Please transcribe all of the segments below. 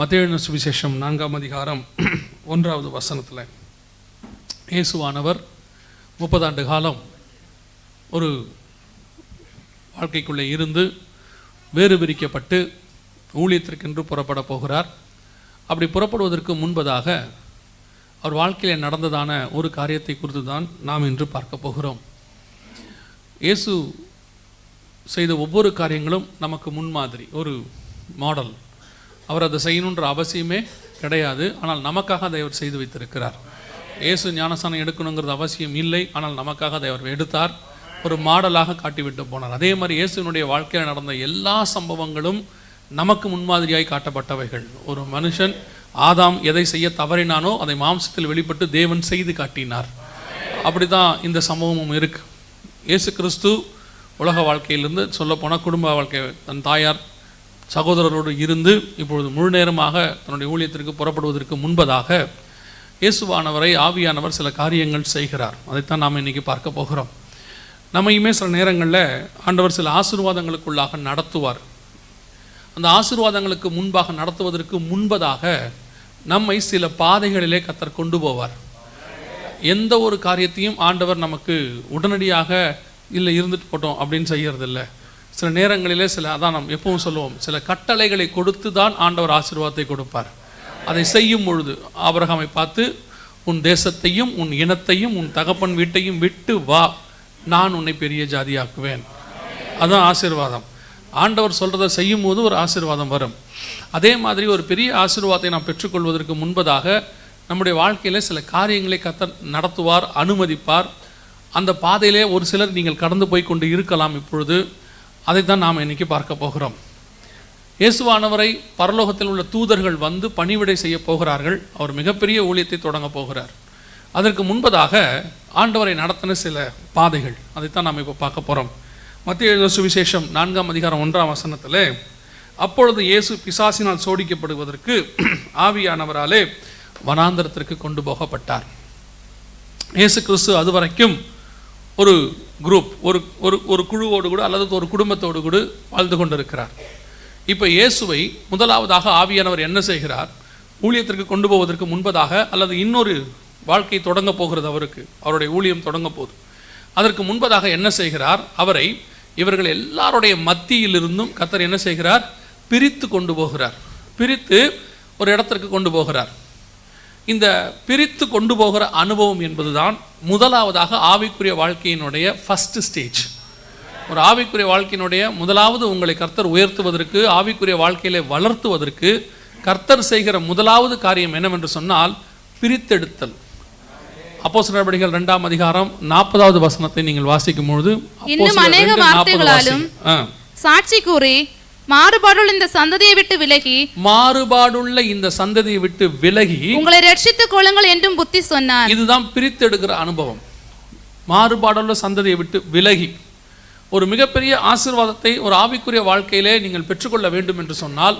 மத்திய சுவிசேஷம் நான்காம் அதிகாரம் ஒன்றாவது வசனத்தில். இயேசுவானவர் முப்பதாண்டு காலம் ஒரு வாழ்க்கைக்குள்ளே இருந்து வேறு பிரிக்கப்பட்டு ஊழியத்திற்கென்று புறப்பட போகிறார். அப்படி புறப்படுவதற்கு முன்பதாக அவர் வாழ்க்கையில் நடந்ததான ஒரு காரியத்தை குறித்து தான் நாம் இன்று பார்க்க போகிறோம். இயேசு செய்த ஒவ்வொரு காரியங்களும் நமக்கு முன்மாதிரி ஒரு மாடல். அவர் அதை செய்யணுன்ற அவசியமே கிடையாது. ஆனால் நமக்காக அதை அவர் செய்து வைத்திருக்கிறார். இயேசு ஞானஸ்தானம் எடுக்கணுங்கிறது அவசியம் இல்லை. ஆனால் நமக்காக அதை அவர் எடுத்தார். ஒரு மாடலாக காட்டிவிட்டு போனார். அதே மாதிரி இயேசுனுடைய வாழ்க்கையில் நடந்த எல்லா சம்பவங்களும் நமக்கு முன்மாதிரியாய் காட்டப்பட்டவைகள். ஒரு மனுஷன் ஆதாம் எதை செய்ய தவறினானோ அதை மாம்சத்தில் வெளிப்பட்டு தேவன் செய்து காட்டினார். அப்படிதான் இந்த சம்பவமும் இருக்கு. இயேசு கிறிஸ்து உலக வாழ்க்கையிலிருந்து சொல்லப்போனால் குடும்ப வாழ்க்கை. தன் தாயார் சகோதரரோடு இருந்து இப்பொழுது முழு நேரமாக தன்னுடைய ஊழியத்திற்கு புறப்படுவதற்கு முன்பதாக இயேசுவானவரை ஆவியானவர் சில காரியங்கள் செய்கிறார். அதைத்தான் நாம் இன்னைக்கு பார்க்க போகிறோம். நம்மையுமே சில நேரங்களில் ஆண்டவர் சில ஆசீர்வாதங்களுக்குள்ளாக நடத்துவார். அந்த ஆசீர்வாதங்களுக்கு முன்பாக நடத்துவதற்கு முன்பதாக நம்மை சில பாதைகளிலே கத்தர் கொண்டு போவார். எந்த ஒரு காரியத்தையும் ஆண்டவர் நமக்கு உடனடியாக இல்லை இருந்துட்டு போட்டோம் அப்படின்னு செய்யறதில்ல. சில நேரங்களிலே சில அதான் நாம் எப்பவும் சொல்லுவோம் சில கட்டளைகளை கொடுத்து தான் ஆண்டவர் ஆசீர்வாதத்தை கொடுப்பார். அதை செய்யும் பொழுது ஆபரகாமை பார்த்து உன் தேசத்தையும் உன் இனத்தையும் உன் தகப்பன் வீட்டையும் விட்டு வா. நான் உன்னை பெரிய ஜாதியாக்குவேன். அதுதான் ஆசீர்வாதம். ஆண்டவர் சொல்கிறத செய்யும் போது ஒரு ஆசீர்வாதம் வரும். அதே மாதிரி ஒரு பெரிய ஆசீர்வாதத்தை நாம் பெற்றுக்கொள்வதற்கு முன்பதாக நம்முடைய வாழ்க்கையில் சில காரியங்களை கத்த நடத்துவார் அனுமதிப்பார். அந்த பாதையிலே ஒரு சிலர் நீங்கள் கடந்து போய் கொண்டு இருக்கலாம் இப்பொழுது. அதைத்தான் நாம் இன்னைக்கு பார்க்க போகிறோம். இயேசுவானவரை பரலோகத்தில் உள்ள தூதர்கள் வந்து பணிவிடை செய்ய போகிறார்கள். அவர் மிகப்பெரிய ஊழியத்தை தொடங்க போகிறார். அதற்கு முன்பதாக ஆண்டவரை நடத்தின சில பாதைகள். அதைத்தான் நாம் இப்போ பார்க்க போகிறோம் மத்திய எழுதின சுவிசேஷம் நான்காம் அதிகாரம் ஒன்றாம் வசனத்தில் அப்பொழுது இயேசு பிசாசினால் சோடிக்கப்படுவதற்கு ஆவியானவராலே வனாந்தரத்திற்கு கொண்டு போகப்பட்டார். இயேசு கிறிஸ்து அது வரைக்கும் ஒரு குரூப் ஒரு ஒரு ஒரு குழுவோடு கூட அல்லது ஒரு குடும்பத்தோடு கூட வாழ்ந்து கொண்டிருக்கிறார். இப்போ இயேசுவை முதலாவதாக ஆவியானவர் என்ன செய்கிறார்? ஊழியத்திற்கு கொண்டு போவதற்கு முன்பதாக அல்லது இன்னொரு வாழ்க்கை தொடங்க போகிறது அவருக்கு. அவருடைய ஊழியம் தொடங்க போகுது. அதற்கு முன்பதாக என்ன செய்கிறார்? அவரை இவர்கள் எல்லாருடைய மத்தியிலிருந்தும் கத்தர் என்ன செய்கிறார்? பிரித்து கொண்டு போகிறார். பிரித்து ஒரு இடத்திற்கு கொண்டு போகிறார். இந்த பிரித்து கொண்டு போகிற அனுபவம் என்பதுதான் முதலாவதாக ஆவிக்குரிய வாழ்க்கையினுடைய ஃபர்ஸ்ட் ஸ்டேஜ் ஒரு ஆவிக்குரிய வாழ்க்கையினுடைய முதலாவது உங்களை கர்த்தர் உயர்த்துவதற்கு ஆவிக்குரிய வாழ்க்கையிலே வளர்த்துவதற்கு கர்த்தர் செய்கிற முதலாவது காரியம் என்னவென்று சொன்னால் பிரித்தெடுத்தல் அப்போ நடவடிக்கைகள் இரண்டாம் அதிகாரம் நாற்பதாவது வசனத்தை நீங்கள் வாசிக்கும் பொழுது. சாட்சி கூறி மாறுபாடுள்ள இந்த சந்ததியை விட்டு விலகி மாறுபாடுள்ள இந்த சந்ததியை விட்டு விலகி உங்களை ரட்சித்துக் கொள்ளுங்கள் என்றும் புத்தி சொன்னார். இதுதான் பிரித்தெடுக்கிற அனுபவம். மாறுபாடுள்ள சந்ததியை விட்டு விலகி ஒரு மிகப்பெரிய ஆசீர்வாதத்தை ஒரு ஆவிக்குரிய வாழ்க்கையிலே நீங்கள் பெற்றுக்கொள்ள வேண்டும் என்று சொன்னால்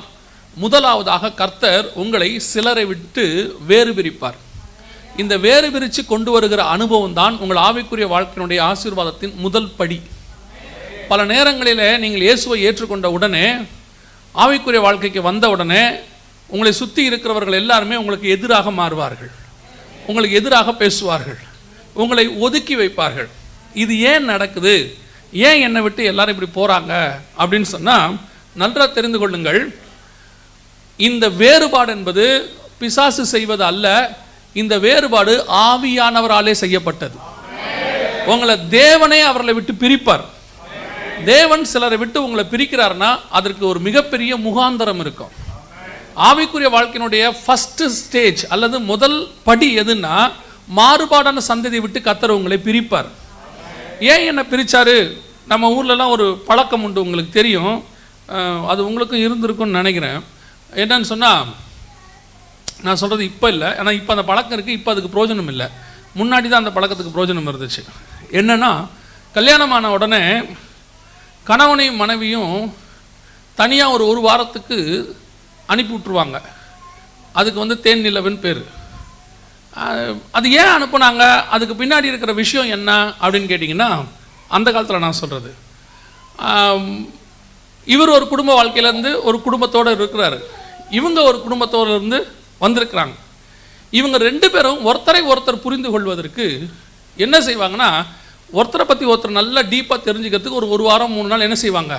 முதலாவதாக கர்த்தர் உங்களை சிலரை விட்டு வேறு பிரிப்பார். இந்த வேறு பிரித்து கொண்டு வருகிற அனுபவம் தான் உங்கள் ஆவிக்குரிய வாழ்க்கையினுடைய ஆசீர்வாதத்தின் முதல் படி. பல நேரங்களில் நீங்கள் இயேசுவை ஏற்றுக்கொண்ட உடனே ஆவிக்குரிய வாழ்க்கைக்கு வந்த உடனே உங்களை சுற்றி இருக்கிறவர்கள் எல்லாருமே உங்களுக்கு எதிராக மாறுவார்கள். உங்களுக்கு எதிராக பேசுவார்கள். உங்களை ஒதுக்கி வைப்பார்கள். இது ஏன் நடக்குது? ஏன் என்னை விட்டு எல்லாரும் இப்படி போகிறாங்க அப்படின்னு சொன்னால் நன்றாக தெரிந்து கொள்ளுங்கள். இந்த வேறுபாடு என்பது பிசாசு செய்வது அல்ல இந்த வேறுபாடு ஆவியானவராலே செய்யப்பட்டது. உங்களை தேவனே அவர்களை விட்டு பிரிப்பார். தேவன் சிலரை விட்டு உங்களை பிரிக்கிறாருன்னா அதற்கு ஒரு மிகப்பெரிய முகாந்தரம் இருக்கும். ஆவிக்குரிய வாழ்க்கையினுடைய ஃபஸ்ட்டு ஸ்டேஜ் அல்லது முதல் படி எதுன்னா மாறுபாடான சந்ததியை விட்டு கத்தர் உங்களை பிரிப்பார். ஏன் என்னை பிரிச்சாரு? நம்ம ஊர்லலாம் ஒரு பழக்கம் உண்டு உங்களுக்கு தெரியும். அது உங்களுக்கும் இருந்திருக்கும்னு நினைக்கிறேன். என்னன்னு சொன்னால் நான் சொல்கிறது இப்போ இல்லை. ஏன்னா இப்போ அந்த பழக்கம் இருக்குது இப்போ அதுக்கு பிரயோஜனம் இல்லை. முன்னாடி தான் அந்த பழக்கத்துக்கு பிரயோஜனம் இருந்துச்சு. என்னென்னா கல்யாணமான உடனே கணவனையும் மனைவியும் தனியாக ஒரு ஒரு வாரத்துக்கு அனுப்பி விட்ருவாங்க அதுக்கு வந்து தேன் நிலவுன்னு பேர். அது ஏன் அனுப்புனாங்க? அதுக்கு பின்னாடி இருக்கிற விஷயம் என்ன அப்படின்னு கேட்டிங்கன்னா அந்த காலத்தில் நான் சொல்கிறது இவர் ஒரு குடும்ப வாழ்க்கையிலேருந்து ஒரு குடும்பத்தோடு இருக்கிறாரு. இவங்க ஒரு குடும்பத்தோடு இருந்து வந்திருக்கிறாங்க. இவங்க ரெண்டு பேரும் ஒருத்தரை ஒருத்தர் புரிந்து கொள்வதற்கு என்ன செய்வாங்கன்னா ஒருத்தரை பற்றி ஒருத்தர் நல்லா டீப்பாக தெரிஞ்சுக்கிறதுக்கு ஒரு ஒரு வாரம் மூணு நாள் என்ன செய்வாங்க?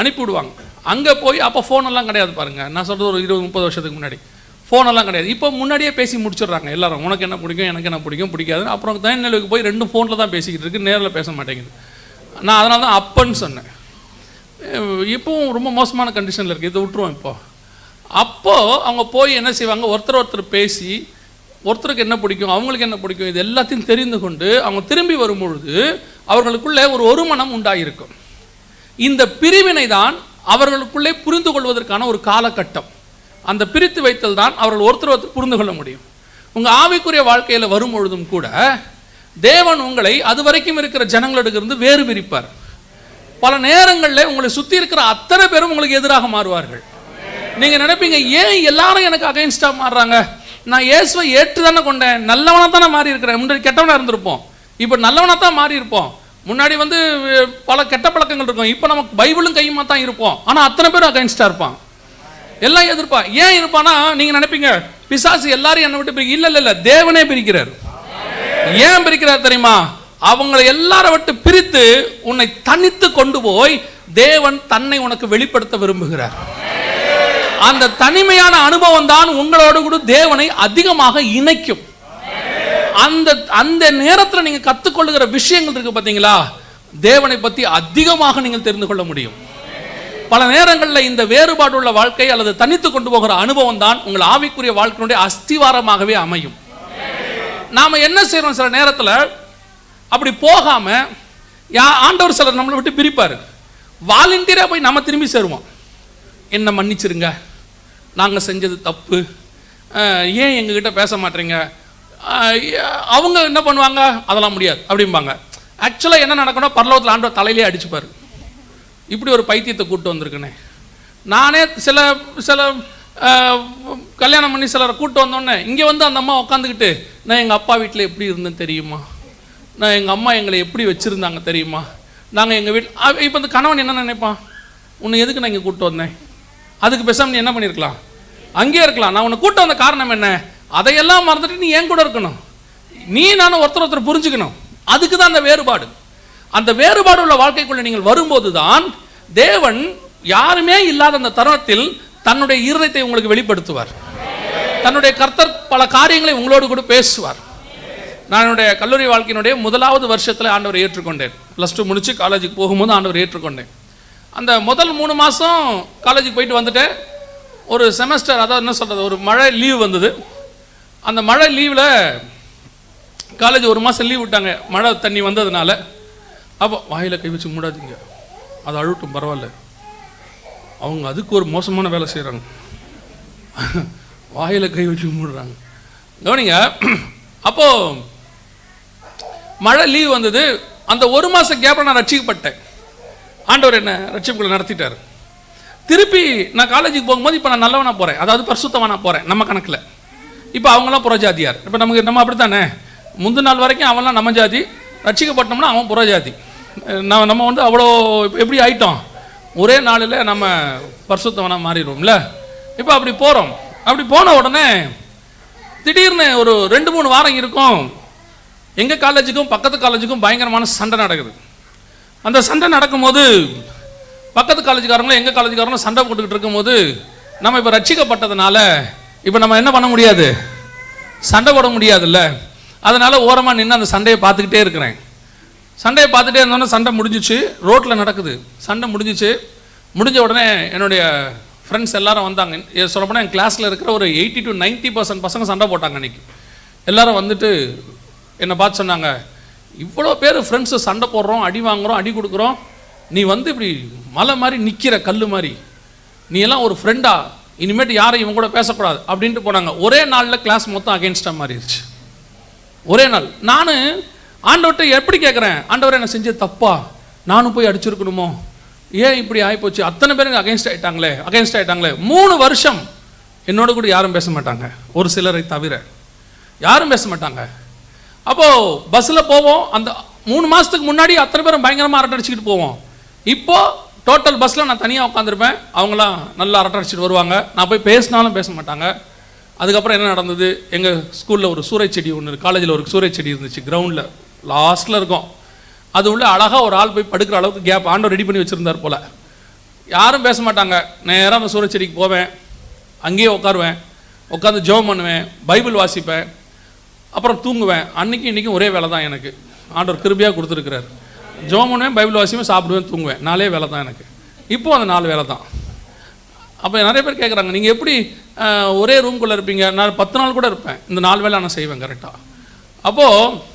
அனுப்பிவிடுவாங்க. அங்கே போய் அப்போ ஃபோனெல்லாம் கிடையாது பாருங்கள் நான் சொல்கிறது ஒரு இருபது முப்பது வருஷத்துக்கு முன்னாடி. ஃபோனெல்லாம் கிடையாது. இப்போ முன்னாடியே பேசி முடிச்சிடுறாங்க எல்லாரும். உனக்கு என்ன பிடிக்கும் எனக்கு என்ன பிடிக்கும் பிடிக்காது அப்புறம் தனிநிலைக்கு போய் ரெண்டும் ஃபோனில் தான் பேசிக்கிட்டு இருக்கு. நேரில் பேச மாட்டேங்குது. நான் அதனால தான் அப்பன்னு சொன்னேன். இப்போவும் ரொம்ப மோசமான கண்டிஷனில் இருக்குது இதை விட்டுருவோம் இப்போ. அப்போது அவங்க போய் என்ன செய்வாங்க? ஒருத்தர் ஒருத்தர் பேசி ஒருத்தருக்கு என்ன பிடிக்கும் அவங்களுக்கு என்ன பிடிக்கும் இது எல்லாத்தையும் தெரிந்து கொண்டு அவங்க திரும்பி வரும்பொழுது அவர்களுக்குள்ளே ஒரு ஒருமனம் உண்டாயிருக்கும். இந்த பிரிவினை தான் அவர்களுக்குள்ளே புரிந்து கொள்வதற்கான ஒரு காலகட்டம். அந்த பிரித்து வைத்தல் தான் அவர்கள் ஒருத்தர் ஒருத்தர் புரிந்து கொள்ள முடியும். உங்கள் ஆவிக்குரிய வாழ்க்கையில் வரும் பொழுதும் கூட தேவன் உங்களை அது வரைக்கும் இருக்கிற ஜனங்களிடத்திலிருந்து வேறு பிரிப்பார். பல நேரங்களில் உங்களை சுற்றி இருக்கிற அத்தனை பேரும் உங்களுக்கு எதிராக மாறுவார்கள். நீங்கள் நினைப்பீங்க ஏன் எல்லாரும் எனக்கு அகைன்ஸ்டாக மாறுறாங்க? நான் இயேசுவை ஏற்று தானே கொண்டேன். நல்லவனாக தானே மாறி இருக்கிறேன். முன்னாடி கெட்டவனாக இருந்திருப்போம். இப்போ நல்லவனாக தான் மாறி இருப்போம். முன்னாடி வந்து பல கெட்ட பழக்கங்கள் இருக்கும். இப்போ நமக்கு பைபிளும் கையுமா தான் இருப்போம். ஆனால் அத்தனை பேரும் அகைன்ஸ்டாக இருப்பான். எல்லாம் எதிர்ப்பான் ஏன் இருப்பானா? நீங்கள் நினைப்பீங்க பிசாசு எல்லாரும் என்னை விட்டு பிரிக்க இல்லை இல்லை இல்லை. தேவனே பிரிக்கிறார். ஏன் பிரிக்கிறார் தெரியுமா? அவங்களை எல்லாரை விட்டு பிரித்து உன்னை தனித்து கொண்டு போய் தேவன் தன்னை உனக்கு வெளிப்படுத்த விரும்புகிறார். அந்த தனிமையான அனுபவம் தான் உங்களோடு கூட தேவனை அதிகமாக இணைக்கும். அந்த அந்த நேரத்தில் நீங்க கத்துக்கொள்ளுகிற விஷயங்கள் இருக்கு பாத்தீங்களா? தேவனை பத்தி அதிகமாக நீங்கள் தெரிந்து கொள்ள முடியும். பல நேரங்களில் இந்த வேறுபாடு உள்ள வாழ்க்கை அல்லது தனித்து கொண்டு போகிற அனுபவம் தான் உங்கள் ஆவிக்குரிய வாழ்க்கையினுடைய அஸ்திவாரமாகவே அமையும். நாம என்ன செய்கிறோம் சில நேரத்தில்? அப்படி போகாம யா ஆண்டவர் சிலர் நம்மளை விட்டு பிரிப்பார். வாலண்டியராக போய் நம்ம திரும்பி சேருவோம். என்ன மன்னிச்சிருங்க. நாங்கள் செஞ்சது தப்பு. ஏன் எங்ககிட்ட பேச மாட்டேறீங்க அவங்க என்ன பண்ணுவாங்க? அதெல்லாம் முடியாது அப்படிம்பாங்க. ஆக்சுவலாக என்ன நடக்கணும் பரலோகத்தில் ஆண்டவர் தலையிலே அடிச்சுப்பார். இப்படி ஒரு பைத்தியத்தை கூப்பிட்டு வந்திருக்கேனே. நானே சில சில கல்யாணம் பண்ணி சிலரை கூப்பிட்டு வந்தோடனே இங்கே வந்து அந்த அம்மா உட்காந்துக்கிட்டு நான் எங்கள் அப்பா வீட்டில் எப்படி இருந்தேன் தெரியுமா? நான் எங்கள் அம்மா எங்களை எப்படி வச்சுருந்தாங்க தெரியுமா? நாங்கள் எங்கள் வீட்டில் இப்போ இந்த கணவன் என்ன நினைப்பான்? உன்னை எதுக்கு நான் இங்கே கூப்பிட்டு வந்தேன்? அதுக்கு பேசாம நீ என்ன பண்ணியிருக்கலாம் அங்கேயே இருக்கலாம். நான் உன்னை கூட்ட வந்த காரணம் என்ன? அதையெல்லாம் மறந்துட்டு நீ என் கூட இருக்கணும். நீ நானும் ஒருத்தர் ஒருத்தர் புரிஞ்சுக்கணும். அதுக்கு தான் அந்த வேறுபாடு. அந்த வேறுபாடு உள்ள வாழ்க்கைக்குள்ள நீங்கள் வரும்போது தான் தேவன் யாருமே இல்லாத அந்த தருணத்தில் தன்னுடைய இருதயத்தை உங்களுக்கு வெளிப்படுத்துவார். தன்னுடைய கர்த்தர் பல காரியங்களை உங்களோடு கூட பேசுவார். நான் என்னுடைய கல்லூரி வாழ்க்கையினுடைய முதலாவது வருஷத்தில் ஆண்டவர் ஏற்றுக்கொண்டேன். ப்ளஸ் டூ முடிச்சு காலேஜுக்கு போகும்போது ஆண்டவர் ஏற்றுக்கொண்டேன். அந்த முதல் மூணு மாதம் காலேஜுக்கு போயிட்டு வந்துட்டேன் ஒரு செமஸ்டர் அதாவது என்ன சொல்கிறது ஒரு மழை லீவ் வந்தது. அந்த மழை லீவில் காலேஜ் ஒரு மாதம் லீவ் விட்டாங்க. மழை தண்ணி வந்ததுனால. அப்போ வாயில் கை வச்சு மூடாதீங்க. அது அழுட்டும் பரவாயில்ல. அவங்க அதுக்கு ஒரு மோசமான வேலை செய்கிறாங்க வாயில் கை வச்சு மூடுறாங்க. கவனிங்க அப்போது மழை லீவ் வந்தது. அந்த ஒரு மாதம் கேப்பில் நான் ரட்சிக்கப்பட்டேன் ஆண்டவர் என்ன ரட்சிப்புகளை நடத்திட்டார். திருப்பி நான் காலேஜுக்கு போகும்போது இப்போ நான் நல்லவனா போகிறேன் அதாவது பரிசுத்தவனா போகிறேன் நம்ம கணக்கில். இப்போ அவங்களாம் புறஜாதியார். இப்போ நமக்கு நம்ம அப்படித்தானே? முந்தின நாள் வரைக்கும் அவன்லாம் நம்ம ஜாதி. ரட்சிக்கப்பட்டோம்னா அவன் புறஜாதி. நம்ம நம்ம வந்து அவ்வளோ எப்படி ஆயிட்டோம்? ஒரே நாளில் நம்ம பரிசுத்தவனாக மாறிடுவோம்ல? இப்போ அப்படி போகிறோம் அப்படி போன உடனே திடீர்னு ஒரு ரெண்டு மூணு வாரம் இருக்கும். எங்கள் காலேஜுக்கும் பக்கத்து காலேஜுக்கும் பயங்கரமான சண்டை நடக்குது. அந்த சண்டை நடக்கும்போது பக்கத்து காலேஜுக்காரங்களும் எங்கள் காலேஜுக்காரங்களும் சண்டை போட்டுக்கிட்டு இருக்கும்போது நம்ம இப்போ ரட்சிக்கப்பட்டதுனால இப்போ நம்ம என்ன பண்ண முடியாது? சண்டை போட முடியாதுல்ல. அதனால் ஓரமாக நின்று அந்த சண்டையை பார்த்துக்கிட்டே இருக்கிறேன். சண்டையை பார்த்துட்டே இருந்தோன்னே சண்டை முடிஞ்சிச்சு. ரோட்டில் நடக்குது. சண்டை முடிஞ்சிச்சு. முடிஞ்ச உடனே என்னுடைய ஃப்ரெண்ட்ஸ் எல்லாரும் வந்தாங்க. சொல்லப்போனால் என் கிளாஸில் இருக்கிற ஒரு எயிட்டி டு 90% பர்சன்ட் பசங்க சண்டை போட்டாங்க அன்றைக்கி எல்லாரும் வந்துட்டு என்னை பார்த்து சொன்னாங்க இவ்வளோ பேர் ஃப்ரெண்ட்ஸு சண்டை போடுறோம் அடி வாங்குறோம் அடி கொடுக்குறோம். நீ வந்து இப்படி மலை மாதிரி நிற்கிற கல் மாதிரி. நீ எல்லாம் ஒரு ஃப்ரெண்டா இனிமேட்டு யாரும் இவங்க கூட பேசக்கூடாது அப்படின்ட்டு போனாங்க. ஒரே நாளில் கிளாஸ் மொத்தம் அகேன்ஸ்டாக மாறிடுச்சு. ஒரே நாள். நான் ஆண்டவர்கிட்ட எப்படி கேட்குறேன் ஆண்டவர் என்ன செஞ்சது தப்பா? நானும் போய் அடிச்சிருக்கணுமோ? ஏன் இப்படி ஆகிப்போச்சு அத்தனை பேருக்கு அகைன்ஸ்ட் ஆயிட்டாங்களே அகைன்ஸ்ட் ஆயிட்டாங்களே. மூணு வருஷம் என்னோட கூட யாரும் பேச மாட்டாங்க. ஒரு சிலரை தவிர. யாரும் பேச மாட்டாங்க. அப்போது பஸ்ஸில் போவோம். அந்த மூணு மாதத்துக்கு முன்னாடி அத்தனை பேரும் பயங்கரமாக அரட்டை அடிச்சுக்கிட்டு போவோம். இப்போது டோட்டல் பஸ்ஸில் நான் தனியாக உட்காந்துருப்பேன் அவங்களாம் நல்லா அரட்டை அடிச்சிட்டு வருவாங்க. நான் போய் பேசினாலும் பேச மாட்டாங்க. அதுக்கப்புறம் என்ன நடந்தது? எங்கள் ஸ்கூலில் ஒரு சூறை செடி ஒன்று காலேஜில் ஒரு சூறை செடி இருந்துச்சு. கிரவுண்டில் லாஸ்ட்டில் இருக்கும். அது உள்ள அழகாக ஒரு ஆள் போய் படுக்கிற அளவுக்கு கேப் ஆண்டவர் ரெடி பண்ணி வச்சுருந்தார் போல். யாரும் பேச மாட்டாங்க. நேராக அந்த சூறை செடிக்கு போவேன். அங்கேயே உட்காருவேன். உட்காந்து ஜெபம் பண்ணுவேன். பைபிள் வாசிப்பேன். அப்புறம் தூங்குவேன். அன்றைக்கும் இன்றைக்கும் ஒரே வேலை தான் எனக்கு. ஆண்டவர் கிருபியாக கொடுத்துருக்கிறார். ஜெபம் பண்ணுவேன் பைபிள் வாசியுமே சாப்பிடுவேன் தூங்குவேன். நாலே வேலை தான் எனக்கு. இப்போது அந்த நாலு வேலை தான். அப்போ நிறைய பேர் கேட்குறாங்க நீங்கள் எப்படி ஒரே ரூம்குள்ளே இருப்பீங்க? நான் பத்து நாள் கூட இருப்பேன். இந்த நாலு வேலை நான் செய்வேன் கரெக்டாக அப்போது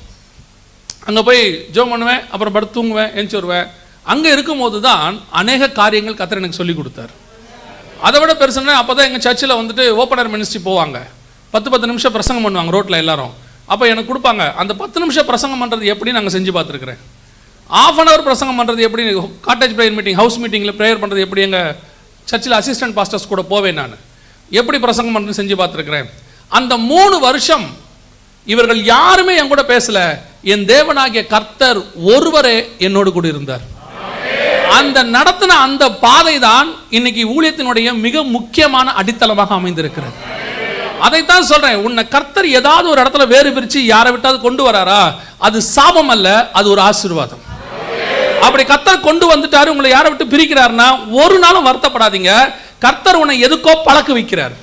அங்கே போய் ஜெபம் பண்ணுவேன் அப்புறம் படுத்து தூங்குவேன் எழுச்சி வருவேன். அங்கே இருக்கும்போது தான் அநேக காரியங்கள் கத்தர் எனக்கு சொல்லி கொடுத்தார். அதை விட பெருசுன்னா அப்போ தான் எங்கள் சர்ச்சில் வந்துட்டு ஓப்பனர் மினிஸ்ட்ரி போவாங்க. பத்து பத்து நிமிஷம் பிரசங்கம் பண்ணுவாங்க ரோட்டில் எல்லாரும். அப்போ எனக்கு கொடுப்பாங்க. அந்த பத்து நிமிஷம் பிரசங்கம் பண்ணுறது எப்படி நாங்கள் செஞ்சு பார்த்துருக்குறேன். ஆஃப் அன் ஹவர் பிரசங்கம் பண்ணுறது எப்படி? காட்டேஜ் ப்ரேயர் மீட்டிங் ஹவுஸ் மீட்டிங்கில் ப்ரேயர் பண்ணுறது எப்படி? எங்கள் சர்ச்சில் அசிஸ்டன்ட் பாஸ்டர்ஸ் கூட போவேன் நான். எப்படி பிரசங்கம் பண்ணுறது செஞ்சு பார்த்துருக்குறேன். அந்த மூணு வருஷம் இவர்கள் யாருமே என் கூட பேசல. என் தேவனாகிய கர்த்தர் ஒருவரே என்னோடு கூட இருந்தார். அந்த நடத்தின அந்த பாதை தான் இன்னைக்கு ஊழியத்தினுடைய மிக முக்கியமான அடித்தளமாக அமைந்திருக்கிறது. அதைத்தான் சொல்றேன். உன்னை கர்த்தர் ஏதாவது ஒரு இடத்துல வேறு பிரிச்சு யாரை விட்டாவது கொண்டு வராரா? அது சாபம் அல்ல அது ஒரு ஆசீர்வாதம். அப்படி கர்த்தர் கொண்டு வந்துட்டாரு உங்களை யாரை விட்டு பிரிக்கிறாருன்னா ஒரு நாளும் வருத்தப்படாதீங்க. கர்த்தர் உன்னை எதுக்கோ பழக்க வைக்கிறார்.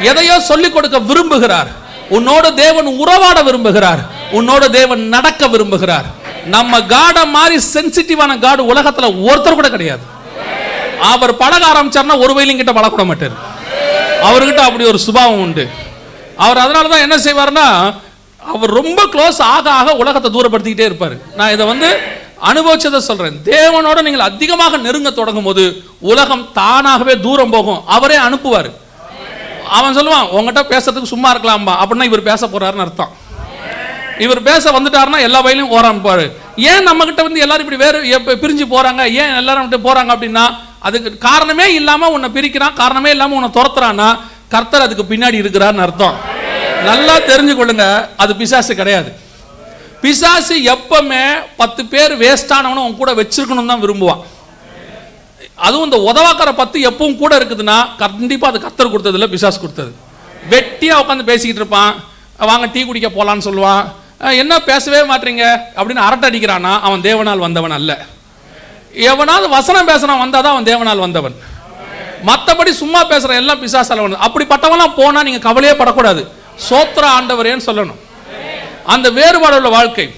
எதையோ சொல்லிக் கொடுக்க விரும்புகிறார். உன்னோட தேவன் உறவாட விரும்புகிறார். உன்னோட தேவன் நடக்க விரும்புகிறார். நம்ம காட மாதிரி சென்சிட்டிவான காடு உலகத்துல ஒருத்தர் கூட கிடையாது. அவர் பழக ஆரம்பிச்சார்னா ஒரு வயலும் கிட்ட பழக்கூட மாட்டார். அவர்கிட்ட அப்படி ஒரு சுபாவம் உண்டு. அவர் அதனால தான் என்ன செய்வார்னா அவர் ரொம்ப க்ளோஸ் ஆக ஆக உலகத்தை தூரப்படுத்திக்கிட்டே இருப்பார். நான் இதை வந்து அனுபவிச்சதை சொல்கிறேன் தேவனோட நீங்கள் அதிகமாக நெருங்க தொடங்கும் போது உலகம் தானாகவே தூரம் போகும். அவரே அனுப்புவார். அவன் சொல்லுவான் உங்ககிட்ட பேசுறதுக்கு சும்மா இருக்கலாம்பா. அப்படின்னா இவர் பேச போறாருன்னு அர்த்தம். இவர் பேச வந்துட்டாருன்னா எல்லா வயலையும் ஓரான்பாரு ஏன் நம்மக்கிட்ட வந்து எல்லாரும் இப்படி வேறு பிரிஞ்சு போகிறாங்க ஏன் எல்லாரும் விட்டு போகிறாங்க அப்படின்னா அதுக்கு காரணமே இல்லாம உன்னை பிரிக்கிறான் காரணமே இல்லாம உன்னை துரத்துறான்னா கர்த்தர் அதுக்கு பின்னாடி இருக்கிறார்னு அர்த்தம். நல்லா தெரிஞ்சு கொள்ளுங்க அது பிசாசு கிடையாது. பிசாசு எப்பவுமே பத்து பேர் வேஸ்டானவனை உன் கூட வச்சிருக்கணும் தான் விரும்புவான். அதுவும் இந்த உதவாக்கிற பத்து எப்பவும் கூட இருக்குதுன்னா கண்டிப்பா அது கத்தர் கொடுத்தது இல்லை பிசாசு கொடுத்தது. வெட்டியா உட்காந்து பேசிக்கிட்டு இருப்பான் வாங்க டீ குடிக்க போலான்னு சொல்லுவான் என்ன பேசவே மாட்டீங்க? அப்படின்னு அரட்டை அடிக்கிறானா அவன் தேவனால் வந்தவன் அல்ல. எவனாவது வசனம் பேசனம் வந்தால் தான் அவன் தேவனால் வந்தவன். மற்றபடி சும்மா பேசுகிற எல்லாம் பிசாசால் வந்தது. அப்படிப்பட்டவெல்லாம் போனால் நீங்கள் கவலையே படக்கூடாது. சோத்திர ஆண்டவரேன்னு சொல்லணும். அந்த வேறுபாடு உள்ள வாழ்க்கை.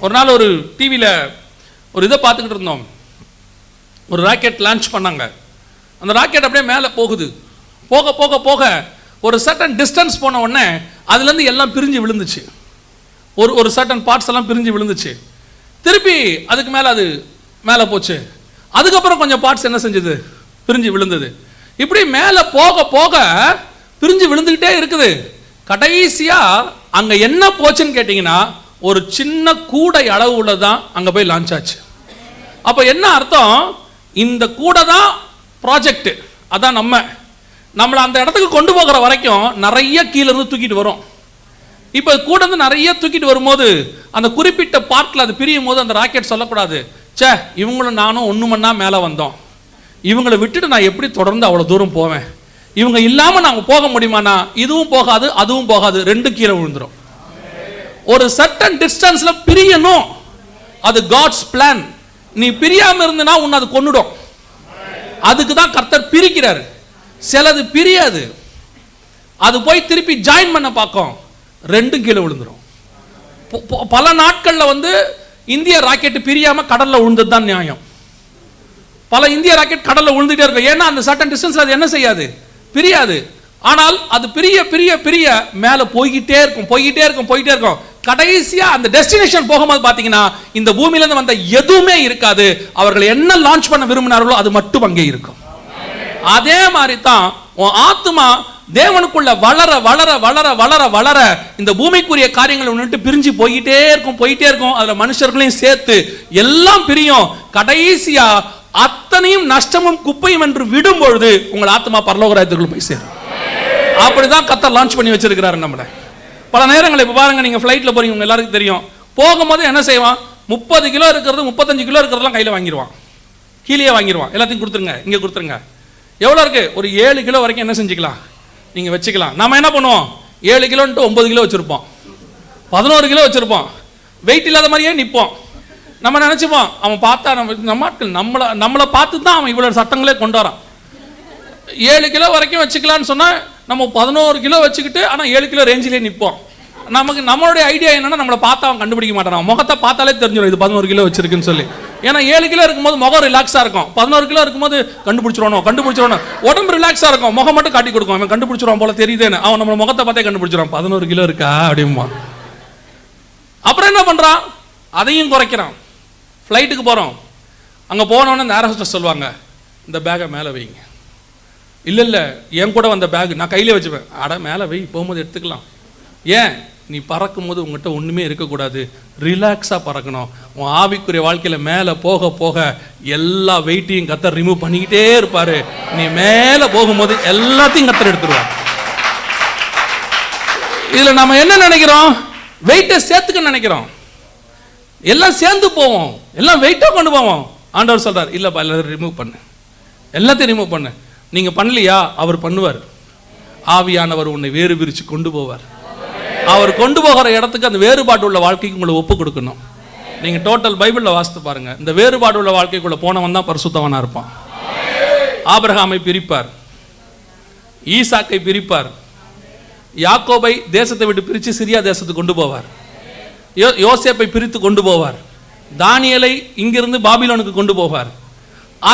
ஒரு நாள் ஒரு டிவியில ஒரு இதை பார்த்துக்கிட்டு இருந்தோம். ஒரு ராக்கெட் லான்ச் பண்ணாங்க. அந்த ராக்கெட் அப்படியே மேலே போகுது. போக போக போக ஒரு சர்டன் டிஸ்டன்ஸ் போன உடனே அதுலேருந்து எல்லாம் பிரிஞ்சு விழுந்துச்சு. ஒரு ஒரு சர்டன் பார்ட்ஸ் எல்லாம் பிரிஞ்சு விழுந்துச்சு. திருப்பி அதுக்கு மேலே அது மேலே போச்சு. அதுக்கப்புறம் கொஞ்சம் பார்ட்ஸ் என்ன செஞ்சது? பிரிஞ்சு விழுந்தது. இப்படி மேலே போக போக பிரிஞ்சு விழுந்துக்கிட்டே இருக்குது. கடைசியாக அங்கே என்ன போச்சுன்னு கேட்டிங்கன்னா ஒரு சின்ன கூடை அளவு உள்ளதான் அங்கே போய் லான்ச் ஆச்சு. அப்போ என்ன அர்த்தம்? இந்த கூடை தான் ப்ராஜெக்ட் அதான் நம்ம. நம்மளை அந்த இடத்துக்கு கொண்டு போகிற வரைக்கும் நிறைய கீழேருந்து தூக்கிட்டு வரும். இப்போ கூட இருந்து நிறைய தூக்கிட்டு வரும்போது அந்த குறிப்பிட்ட பார்ட்டில் அது பிரியும் போது அந்த ராக்கெட் சொல்லக்கூடாது. ச்சே இவங்களும் நானும் ஒன்று மண்ணா மேலே வந்தோம். இவங்களை விட்டுட்டு நான் எப்படி தொடர்ந்து அவ்வளோ தூரம் போவேன்? இவங்க இல்லாமல் நாங்கள் போக முடியுமாண்ணா இதுவும் போகாது அதுவும் போகாது ரெண்டு கீழே விழுந்துடும் ஒரு சர்டன் டிஸ்டன்ஸில் பிரியணும். அது காட்ஸ் பிளான் நீ பிரியாமல் இருந்தனா உன்னை அது கொன்னுடும். அதுக்கு தான் கர்த்தர் பிரிக்கிறார். சிலது பிரியாது. அது போய் திருப்பி ஜாயின் பண்ண பார்க்கும். ரெண்டும் கீழே விழுந்துடும் பல நாட்களில் வந்து இந்திய ராக்கெட் பிரியாம கடல்ல உழுந்தது தான் நியாயம். பல இந்திய ராக்கெட் கடல்ல உழுந்துட்டே இருக்கும். ஏன்னா அந்த சர்டன் டிஸ்டன்ஸ் அது என்ன செய்யாது? பிரியாது. ஆனால் அது பிரிய பிரிய பிரிய மேல போய்கிட்டே இருக்கும். போய்கிட்டே இருக்கும் போய்கிட்டே இருக்கும். கடைசியா அந்த டெஸ்டினேஷன் போகும்போது பாத்தீங்கன்னா இந்த பூமியில இருந்து வந்த எதுவுமே இருக்காது. அவர்கள் என்ன லான்ச் பண்ண விரும்பினார்களோ அது மட்டும் அங்கே இருக்கும். அதே மாதிரி தான் உன் ஆத்மா தேவனுக்குள்ள வளர வளர வளர வளர வளர இந்த பூமிக்குரிய காரியங்களை விட்டு பிரிஞ்சு போயிட்டே இருக்கும் போயிட்டே இருக்கும். அதுல மனுஷர்களையும் சேர்த்து எல்லாம் பிரியும். கடைசியா அத்தனையும் நஷ்டமும் குப்பையும் என்று விடும் பொழுது உங்கள் ஆத்மா பரலோகராயத்துக்குள்ள போய் சேரும். அப்படிதான் கத்தர் லான்ச் பண்ணி வச்சிருக்கிறாரு நம்மள. பல நேரங்கள் இப்போ பாருங்க நீங்க ஃப்ளைட்ல போறீங்க உங்க எல்லாருக்கும் தெரியும். போகும்போது என்ன செய்வான்? முப்பது கிலோ இருக்கிறது முப்பத்தஞ்சு கிலோ இருக்கிறதெல்லாம் கையில வாங்கிடுவான் கீழே வாங்கிடுவான் எல்லாத்தையும் கொடுத்துருங்க இங்கே கொடுத்துருங்க. எவ்வளோ இருக்கு? ஒரு ஏழு கிலோ வரைக்கும் என்ன செஞ்சுக்கலாம்? நீங்கள் வச்சுக்கலாம். நம்ம என்ன பண்ணுவோம்? ஏழு கிலோன்ட்டு ஒம்பது கிலோ வச்சுருப்போம். பதினோரு கிலோ வச்சுருப்போம். வெயிட் இல்லாத மாதிரியே நிற்போம் நம்ம நினச்சிப்போம் அவன் பார்த்தா நம்ம நம்ம ஆட்கள் நம்மளை நம்மளை பார்த்து தான் அவன் இவ்வளோ சட்டங்களே கொண்டு வரான். ஏழு கிலோ வரைக்கும் வச்சுக்கலான்னு சொன்னால் நம்ம பதினோரு கிலோ வச்சுக்கிட்டு ஆனால் ஏழு கிலோ ரேஞ்சிலே நிற்போம் நமக்கு நம்மளுடைய ஐடியா என்னென்னா நம்மளை பார்த்தா அவன் கண்டுபிடிக்க மாட்டான். முகத்தை பார்த்தாலே தெரிஞ்சிடும் இது பதினோரு கிலோ வச்சிருக்குன்னு சொல்லி. ஏன்னா ஏழு கிலோ இருக்கும்போது முகம் ரிலாக்ஸாக இருக்கும். பதினோரு கிலோ இருக்கும்போது கண்டுபிடிச்சிடணும் கண்டுபிடிச்சிடணும் உடம்பு ரிலாக்ஸாக இருக்கும். முகம் மட்டும் காட்டி கொடுக்கும். அவன் கண்டுபிடிச்சிருவான் போல தெரியுதுன்னு. அவன் நம்ம முகத்தை பார்த்தே கண்டுபிடிச்சிடும் பதினோரு கிலோ இருக்கா? அப்படிமா அப்புறம் என்ன பண்ணுறான் அதையும் குறைக்கிறான். ஃப்ளைட்டுக்கு போகிறோம் அங்கே போனோன்னே இந்த சொல்லுவாங்க. இந்த பேகை மேலே வைங்க. இல்லை இல்லை என் கூட வந்த பேக் நான் கையிலே வச்சுப்பேன். அட மேலே வை. போகும்போது எடுத்துக்கலாம். ஏன்? நீ பறக்கும் போது உங்ககிட்ட ஒன்றுமே இருக்கக்கூடாது ரிலாக்ஸாக பறக்கணும். உன் ஆவிக்குரிய வாழ்க்கையில் மேலே போக போக எல்லா வெயிட்டையும் கத்தர் ரிமூவ் பண்ணிக்கிட்டே இருப்பார். நீ மேலே போகும்போது எல்லாத்தையும் கத்தர் எடுத்துருவார். இதில் நம்ம என்ன நினைக்கிறோம்? வெயிட்டை சேர்த்துக்க நினைக்கிறோம். எல்லாம் சேர்ந்து போவோம். எல்லாம் வெயிட்டாக கொண்டு போவோம். ஆண்டவர் சொல்றார் இல்லைப்பா எல்லாத்தையும் ரிமூவ் பண்ணு. எல்லாத்தையும் ரிமூவ் பண்ணு. நீங்கள் பண்ணலையா? அவர் பண்ணுவார். ஆவியானவர் உன்னை வேறு பிரித்து கொண்டு போவார். அவர் கொண்டு போகிற இடத்துக்கு அந்த வேறுபாடு உள்ள வாழ்க்கைக்கு உங்களை ஒப்பு கொடுக்கணும். நீங்கள் டோட்டல் பைபிளில் வாசித்து பாருங்க. இந்த வேறுபாடு உள்ள வாழ்க்கைக்குள்ள போனவன் தான் பரிசுத்தவனாக இருப்பான். ஆபிரகாமை பிரிப்பார். ஈசாக்கை பிரிப்பார். யாக்கோபை தேசத்தை விட்டு பிரித்து சிரியா தேசத்துக்கு கொண்டு போவார். யோ யோசேப்பை பிரித்து கொண்டு போவார். தானியலை இங்கிருந்து பாபிலோனுக்கு கொண்டு போவார்.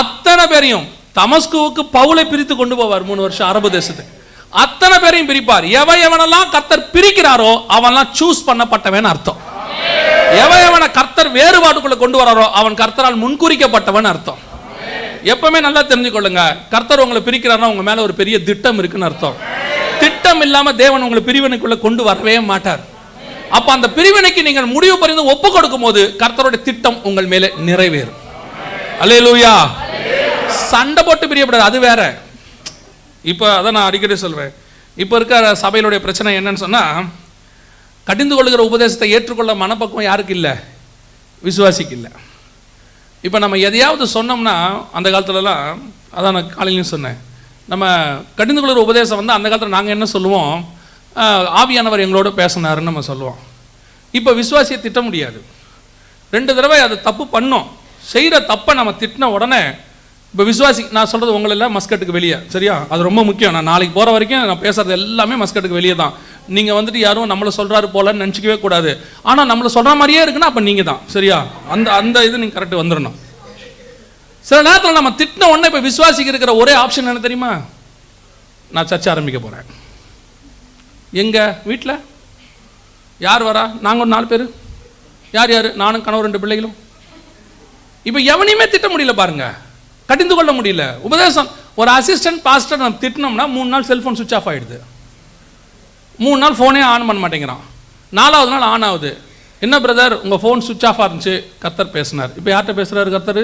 அத்தனை பேரையும் தமஸ்குவுக்கு பவுலை பிரித்து கொண்டு போவார் மூணு வருஷம் அரபு தேசத்துக்கு. அத்தனை பேரையும் பிரிப்பார். எவன் எவனெல்லாம் கர்த்தர் பிரிக்கிறாரோ அவன்லாம் சூஸ் பண்ணப்பட்டவன் அர்த்தம். எவன் எவனை கர்த்தர் வேறுபாடுக்குள்ள கொண்டு வராரோ அவன் கர்த்தரால் முன்குறிக்கப்பட்டவன் அர்த்தம். எப்பவுமே நல்லா தெரிஞ்சுக்கொள்ளுங்க. கர்த்தர் உங்களை பிரிக்கிறாருன்னா உங்க மேல ஒரு பெரிய திட்டம் இருக்குன்னு அர்த்தம். திட்டம் இல்லாம தேவன் உங்களை பிரிவினைக்குள்ள கொண்டு வரவே மாட்டார். அப்ப அந்த பிரிவினைக்கு நீங்கள் முடிவு பரிந்து ஒப்பு கொடுக்கும் போது கர்த்தருடைய திட்டம் உங்கள் மேலே நிறைவேறும். அல்லேலூயா சண்டை போட்டு பிரியப்படாது அது வேற. இப்போ அதை நான் அடிக்கடி சொல்வேன். இப்போ இருக்கிற சபையிலுடைய பிரச்சனை என்னன்னு சொன்னால் கடிந்து கொள்கிற உபதேசத்தை ஏற்றுக்கொள்ள மனப்பக்குவம் யாருக்கு இல்லை? விசுவாசிக்கு இல்லை. இப்போ நம்ம எதையாவது சொன்னோம்னா அந்த காலத்துலலாம் அதான் நான் காலையிலையும் சொன்னேன். நம்ம கடிந்து கொள்கிற உபதேசம் வந்து அந்த காலத்தில் நாங்கள் என்ன சொல்லுவோம்? ஆவியானவர் எங்களோட பேசினாருன்னு நம்ம சொல்லுவோம். இப்போ விசுவாசியை திட்ட முடியாது. ரெண்டு தடவை அது தப்பு பண்ணோம். செய்கிற தப்பை நம்ம திட்டின உடனே இப்போ விசுவாசி நான் சொல்கிறது உங்களெல்லாம் மஸ்கட்டுக்கு வெளியே சரியா? அது ரொம்ப முக்கியம். நான் நாளைக்கு போகிற வரைக்கும் நான் பேசுறது எல்லாமே மஸ்கட்டுக்கு வெளியே தான். நீங்கள் வந்துட்டு யாரும் நம்மளை சொல்கிறாரு போலன்னு நினச்சிக்கவே கூடாது. ஆனால் நம்மளை சொல்கிற மாதிரியே இருக்குன்னா அப்போ நீங்கள் தான் சரியா? அந்த அந்த இது நீங்கள் கரெக்டு வந்துடணும் சில நேரத்தில் நம்ம திட்டின உடனே இப்போ விசுவாசிக்கு இருக்கிற ஒரே ஆப்ஷன் என்ன தெரியுமா? நான் சர்ச்சை ஆரம்பிக்க போகிறேன் எங்கள் வீட்டில் யார் வரா? நாங்கள் ஒரு நாலு பேர். யார் யார்? நானும் கணவர் ரெண்டு பிள்ளைகளும். இப்போ எவனையுமே திட்ட முடியல பாருங்கள் கடிந்து கொள்ள முடியல. உபதேசம் ஒரு அசிஸ்டன்ட் பாஸ்டர் நம்ம திட்டினோம்னா மூணு நாள் செல்ஃபோன் சுவிச் ஆஃப் ஆகிடுது மூணு நாள் ஃபோனே ஆன் பண்ண மாட்டேங்கிறான். நாலாவது நாள் ஆன் ஆகுது. என்ன பிரதர் உங்கள் ஃபோன் சுவிச் ஆஃப் இருந்துச்சு கத்தர் பேசினார். இப்போ யார்கிட்ட பேசுகிறாரு கத்தர்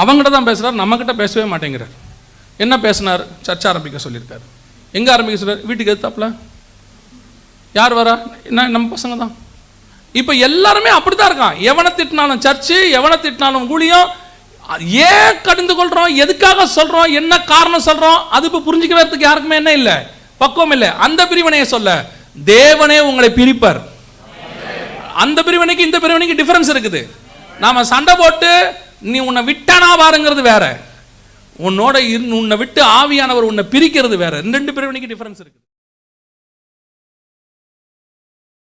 அவங்ககிட்ட தான் பேசுகிறார் நம்மக்கிட்ட பேசவே மாட்டேங்கிறார். என்ன பேசினார்? சர்ச்சை ஆரம்பிக்க சொல்லியிருக்காரு. எங்கே ஆரம்பிக்க சொல்றார்? வீட்டுக்கு எதிர்த்தாப்புல யார் வரா? என்ன நம்ம பசங்க தான். இப்போ எல்லாருமே அப்படி தான் இருக்கான். எவனை திட்டினாலும் சர்ச்சு எவனை திட்டினாலும் ஊழியம் ஏன் கடிந்து கொள்றோம்? எதுக்காக சொல்றோம்? என்ன காரணம் சொல்றோம்? அது இப்போ புரிஞ்சுக்கிறதுக்கு யாருக்குமே என்ன இல்லை? பக்குவம் இல்லை. அந்த பிரிவினையை சொல்ல. தேவனே உங்களை பிரிப்பார். அந்த பிரிவினைக்கு இந்த பிரிவினைக்கு டிஃபரன்ஸ் இருக்குது. நாம சண்டை போட்டு நீ உன்னை விட்டானா பாருங்கிறது வேற. உன்னோட உன்னை விட்டு ஆவியானவர் உன்னை பிரிக்கிறது வேற. ரெண்டு பிரிவினைக்கு டிஃபரன்ஸ் இருக்குது.